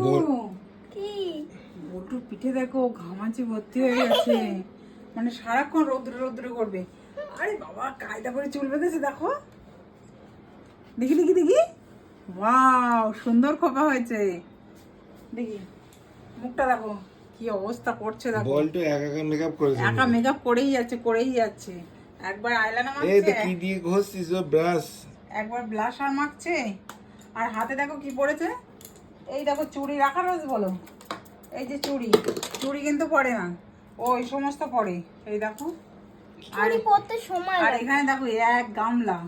বল্টু কি? বল্টুর পিঠে দেখো ঘামাচি ভর্তি হয়ে গেছে। মানে সারাক্ষণ রৌদ্র রৌদ্র করবে। আরে বাবা কায়দা করে চুল বেঁধেছে দেখো। দেখি দেখি দেখি। ওয়াও সুন্দর খোপা হয়েছে। দেখি মুখটা দেখো কি অবস্থা করছে দেখো। বলটু একা একা মেকআপ করেছে একা মেকআপ করেই যাচ্ছে করেই যাচ্ছে। একবার আইলানা এই তো কি দিয়ে ঘষছিস? ও ব্রাশ একবার ব্লাশার মাখছে। আর হাতে দেখো কি পড়েছে? এই দেখো চুড়ি রাখা রয়েছে বলো? এই যে চুড়ি চুড়ি কিন্তু পড়ে না। ও এই সমস্ত পড়ে এই দেখো। আর পড়তে সময় আর এখানে দেখো এক গামলা।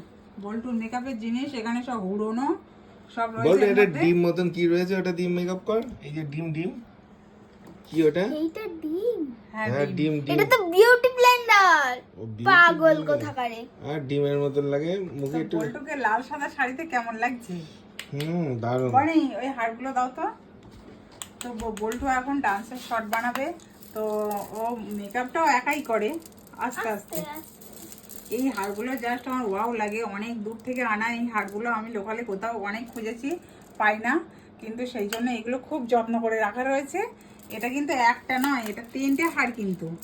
বল্টুর মেকআপের জিনিস এখানে সব হুড়োনো সব রয়েছে এর এটা ডিম মতন কি রয়েছে? ওটা দিয়ে মেকআপ কর। এই যে ডিম ডিম। কি ওটা? এইটা ডিম। হ্যাঁ ডিম। ডিম ডিম। এটা তো বিউটি ব্লেন্ডার পাগল কোথাকারে। আর ডিমের মতন লাগে মুখে একটু। বল্টুকে লাল সাদা শাড়িতে কেমন লাগছে? হুম দারুণ। বনি ওই হারগুলো দাও তো। তো ব- বল্টু এখন ডান্সের শট বানাবে। তো ও মেকআপটাও একাই করে আস্তে আস্তে এই হারগুলো জাস্ট আমার ওয়াও লাগে। অনেক দূর থেকে আনা এই হারগুলো। আমি লোকালে কোথাও অনেক খুঁজেছি পাই না। কিন্তু সেই জন্য এগুলো খুব যত্ন করে রাখা রয়েছে। এটা কিন্তু একটা নয় এটা তিনটে হার কিন্তু।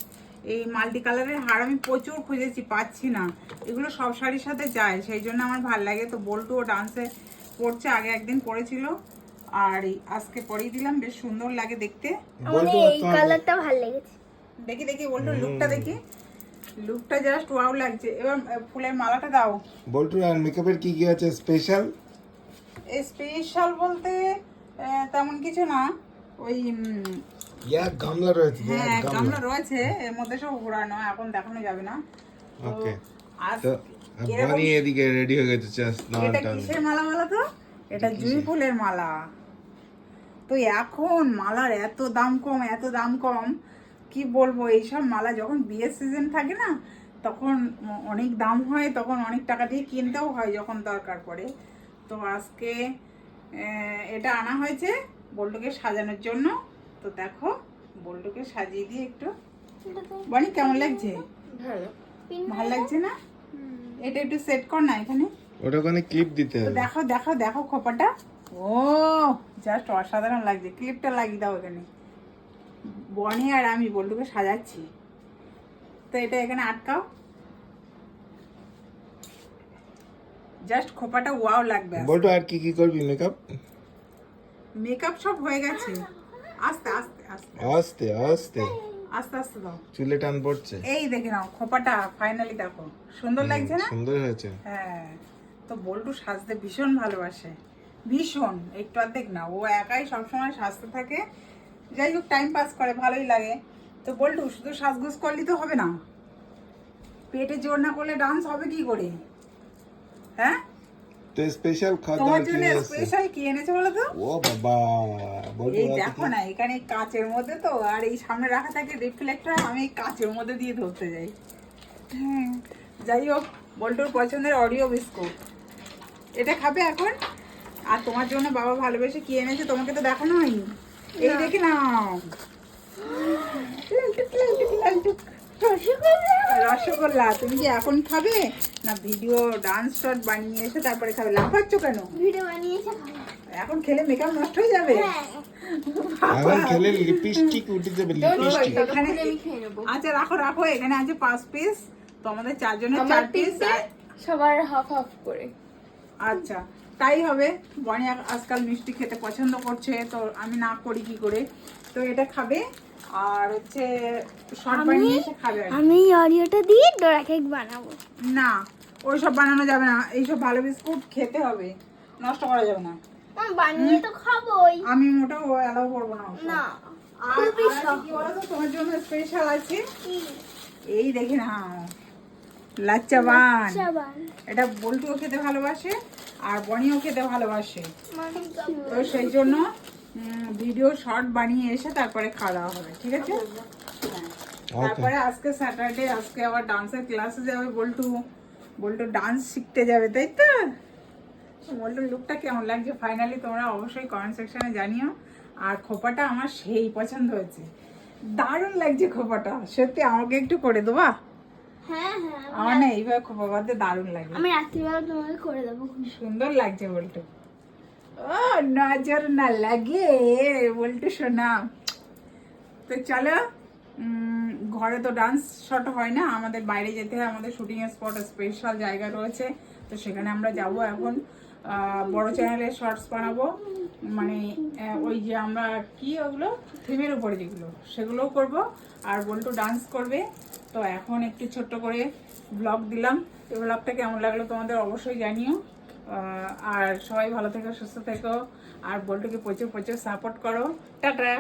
এই মাল্টি কালারের হার আমি প্রচুর খুঁজেছি পাচ্ছি না। এগুলো সব শাড়ির সাথে যায় সেই জন্য আমার ভালো লাগে। তো বল্টুও ডান্সে পড়ছে আগে একদিন পড়েছিল। আর আজকে পরিয়ে দিলাম বেশ সুন্দর লাগে দেখতে। আমার এই কালারটা ভালো লেগেছে। দেখি দেখি বল্টু লুকটা দেখি। লুকটা জাস্ট ওয়াও লাগছে। এবার ফুলের মালাটা দাও। বল্টু আর মেকআপের কি কি আছে স্পেশাল স্পেশাল বলতে আহ, তেমন কিছু না। ওই ইয়া গামলা রয়েছে হ্যাঁ গামলা। রয়েছে। এর মধ্যে সব ঘোরানো এখন দেখানো যাবে না। ওকে আজ বনি এদিকে রেডি হয়ে গেছে জাস্ট এটা কিসের মালা বলো তো? এটা জুঁই ফুলের মালা। তো এখন মালার এত দাম কম এত দাম কম কি বলব? এইসব মালা যখন বিয়ের সিজন থাকে না তখন অনেক দাম হয় তখন অনেক টাকা দিয়ে কিনতেও হয় যখন দরকার পড়ে। তো আজকে এটা আনা হয়েছে বল্টুকে সাজানোর জন্য। তো দেখো বল্টুকে সাজিয়ে দিয়ে একটু। বনি কেমন লাগছে? ভালো লাগছে না? এটা একটু সেট কর না এখানে। ওটা ওখানে ক্লিপ দিতে হবে। দেখো দেখো দেখো খোপাটা। ও জাস্ট অসাধারণ লাগছে। ক্লিপটা লাগিয়ে দাও এখানে। বনি আর আমি বল্টুকে সাজাচ্ছি। তো এটা এখানে আটকাও। জাস্ট খোপাটা ওয়াও লাগবে বল্টু আর কি কি করবি মেকআপ মেকআপ সব হয়ে গেছে। আস্তে আস্তে আস্তে। আস্তে আস্তে। আস্তে আস্তে দাও। চুলে টান পড়ছে। এই দেখে নাও খোপাটা ফাইনালি দেখো। সুন্দর লাগছে না? সুন্দর হয়েছে। হ্যাঁ তো বল্টু সাজতে ভীষণ ভালোবাসে। ভীষণ একটু অর্ধেক না ও একাই সবসময় সাজতে থাকে। যাই হোক টাইম পাস করে ভালোই লাগে। তো বল্টু শুধু সাজগোজ করলে তো হবে না? পেটে জোর না করলে ডান্স হবে কি করে? হ্যাঁ? তো স্পেশাল খাবার তোমার কি জন্য স্পেশাল কি এনেছে বলো তো ও বাবা এই দেখো না এখানে কাচের মধ্যে তো আর এই সামনে রাখা থাকে রিফ্লেক্টর আমি এই কাচের মধ্যে দিয়ে ধরতে যাই। হ্যাঁ যাই হোক বল্টুর পছন্দের অডিও বিস্কুট এটা খাবে এখন? আর তোমার জন্য বাবা ভালোবেসে কি এনেছে তোমাকে তো দেখানো হয়নি। এই দেখে নাও। রসগোল্লা। তুমি কি এখন খাবে? না ভিডিও ডান্স শট বানিয়ে এসে তারপরে খাবে। লাফাচ্ছ কেন? ভিডিও বানিয়েছে খাব। এখন খেলে মেকআপ নষ্ট হয়ে যাবে? হ্যাঁ। এখন খেলে লিপস্টিক উঠে যাবে লিপস্টিক এখানে আমি খেয়ে নেব। আচ্ছা রাখো রাখো। এখানে আছে পাঁচ পিস তো আমাদের চারজনের চার পিস সবার হাফ হাফ করে। আচ্ছা। তাই হবে। বনি আজকাল মিষ্টি খেতে পছন্দ করছে তো আমি না করি কি করে? তো এটা খাবে আর হচ্ছে শর্ট আমি- বানিয়ে এসে খাবে। আমি অরিওটা দিয়ে ডোরা কেক বানাবো। না ওইসব বানানো যাবে না এইসব ভালো বিস্কুট খেতে হবে নষ্ট করা যাবে না। বানিয়ে তো খাবোই। আমি মোটেও অ্যালাউ করব না না আর কি বলতো তোমার জন্য স্পেশাল আছে। এই দেখি না লাচ্চা বান চাবান এটা বল্টুও খেতে ভালোবাসে আর বনিও খেতে ভালোবাসে। তো সেই জন্য ভিডিও শর্ট বানিয়ে এসে তারপরে খাওয়া দাওয়া হবে ঠিক আছে। তারপরে আজকে স্যাটারডে আজকে আবার ডান্সের ক্লাসে যাবে বল্টু। বল্টু ডান্স শিখতে যাবে তাই তো? বল্টুর লুকটা কেমন লাগছে? ফাইনালি তোমরা অবশ্যই কমেন্ট সেকশনে জানিও। আর খোপাটা আমার সেই পছন্দ হয়েছে। দারুণ লাগছে খোপাটা। সত্যি আমাকে একটু করে দেবা আমার না এইভাবে খোপা বাঁধতে দারুণ লাগে। আমি রাত্রিবেলা তোমাকে করে দেবো। সুন্দর লাগছে বল্টু ও নজর না লাগে বলতে শোনা। তো চলো ঘরে তো ডান্স শট হয় না আমাদের বাইরে যেতে হয় আমাদের শুটিং স্পট স্পেশাল জায়গা রয়েছে। তো সেখানে আমরা যাব এখন। বড় চ্যানেলে শর্টস বানাবো। মানে ওই যে আমরা কি ওগুলো? থিমের উপরে যেগুলো সেগুলোও করব। আর বল্টু ডান্স করবে। তো এখন একটু ছোট্ট করে ব্লগ দিলাম। এই ব্লগটা কেমন লাগল তোমাদের অবশ্যই জানিও। আর সবাই ভালো থেকো, সুস্থ থেকো। আর বলটুকে প্রচুর প্রচুর সাপোর্ট করো। টাটা!